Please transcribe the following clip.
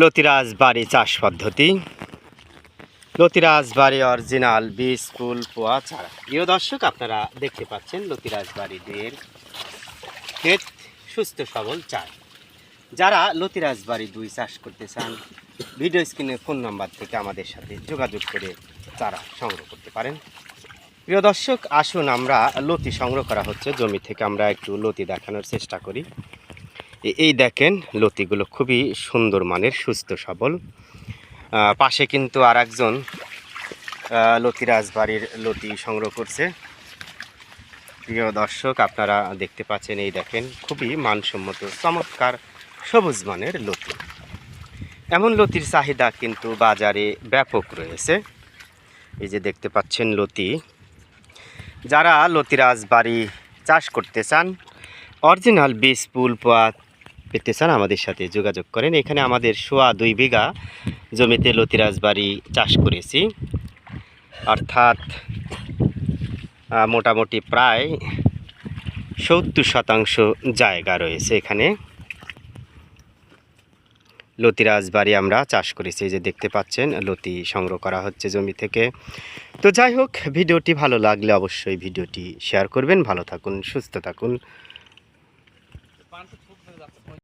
লতিরাজ বাড়ি চাষ পদ্ধতি। লতিরাজ বাড়ি অরিজিনাল বীজ ফুল পোয়া ছাড়া। প্রিয় দর্শক, আপনারা দেখতে পাচ্ছেন লতিরাজ বাড়ি দুইয়ের ক্ষেত সুস্থ সবল চার যারা লতিরাজ বাড়ি দুই চাষ করতে চান, ভিডিও স্ক্রিনে ফোন নাম্বার থেকে আমাদের সাথে যোগাযোগ করে চারা সংগ্রহ করতে পারেন। প্রিয় দর্শক, আসুন আমরা লতি সংগ্রহ করা হচ্ছে। জমি থেকে আমরা একটু লতি দেখানোর চেষ্টা করি। এই দেখেন লতিগুলো খুবই সুন্দর মানের, সুস্থ সবল। পাশে কিন্তু আর একজন লতি রাজবাড়ির লতি সংগ্রহ করছে। প্রিয় দর্শক, আপনারা দেখতে পাচ্ছেন এই দেখেন, খুবই মানসম্মত, চমৎকার, সবুজ মানের লতি। এমন লতির চাহিদা কিন্তু বাজারে ব্যাপক রয়েছে। এই যে দেখতে পাচ্ছেন লতি। যারা লতিরাজ বাড়ি চাষ করতে চান, অরিজিনাল বীজ পুল পোয়া পেতে চান আমাদের সাথে যোগাযোগ করেন। এখানে আমাদের সোয়া দুই বিঘা জমিতে লতিরাজ বাড়ি চাষ করেছি। অর্থাৎ মোটামুটি প্রায় সত্তর শতাংশ জায়গা রয়েছে এখানে। লতিরাজ বাড়ি আমরা চাষ করেছি যে দেখতে পাচ্ছেন, লতি সংগ্রহ করা হচ্ছে জমি থেকে। তো যাই হোক, ভিডিওটি ভালো লাগলে অবশ্যই ভিডিওটি শেয়ার করবেন। ভালো থাকুন, সুস্থ থাকুন।